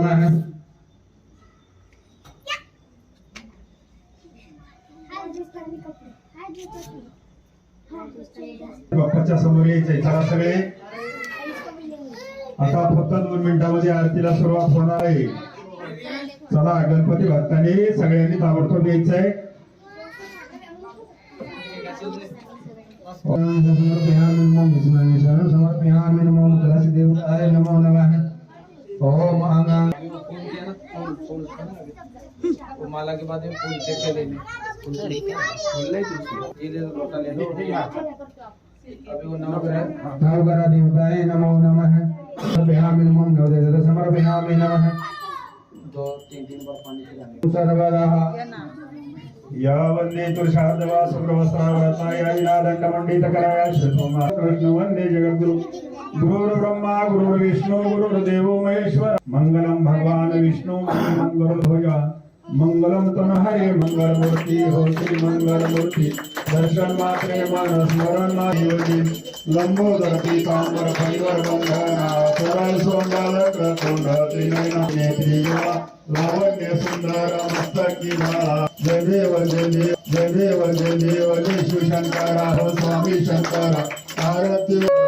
नमः बाप्पाच्या समोर यायचंय. चला सगळे. आता फक्त दोन मिनिटांमध्ये आरतीला सुरुवात होणार आहे. चला गणपती भक्तांनी सगळ्यांनी ताबडतोब यायचंय. समर्पयामि वो माला के बाद में फूल देख लेने फूल ले ये ले लोटा ले लो अभी वो है। देवताय नमो नमः। समर्पयामि नमो नवदेवताय समर्पयामि नमः। दो तीन तीन बार पानी पिलाने सर्वदा या वंदे तुषार्दवा सुप्रवस्त्रावरताया विनादंडमंडित कराया श्रीसोमा कृष्ण वंदे जगद्गुरु। गुरुर्ब्रह्मा, गुरुर्विष्णू, गुरुर्देवो महेश्वर। मंगलम भगवान विष्णु मंगल मंगलध्वजा मंगलम तन हरे मंगल मूर्ति हो श्री मंगल मूर्ति दर्शन मात्रे मन, स्मरण मायोजी लंबोदर पीतांबर परिवर बंधना सरल सोंडाल क्रतुंड त्रिनयन नेत्री लावण्य सुंदर मस्तकी माळा जय देव जय देव जय देव जय देव। जय शिवशंकरा हो स्वामी शंकर। आरती।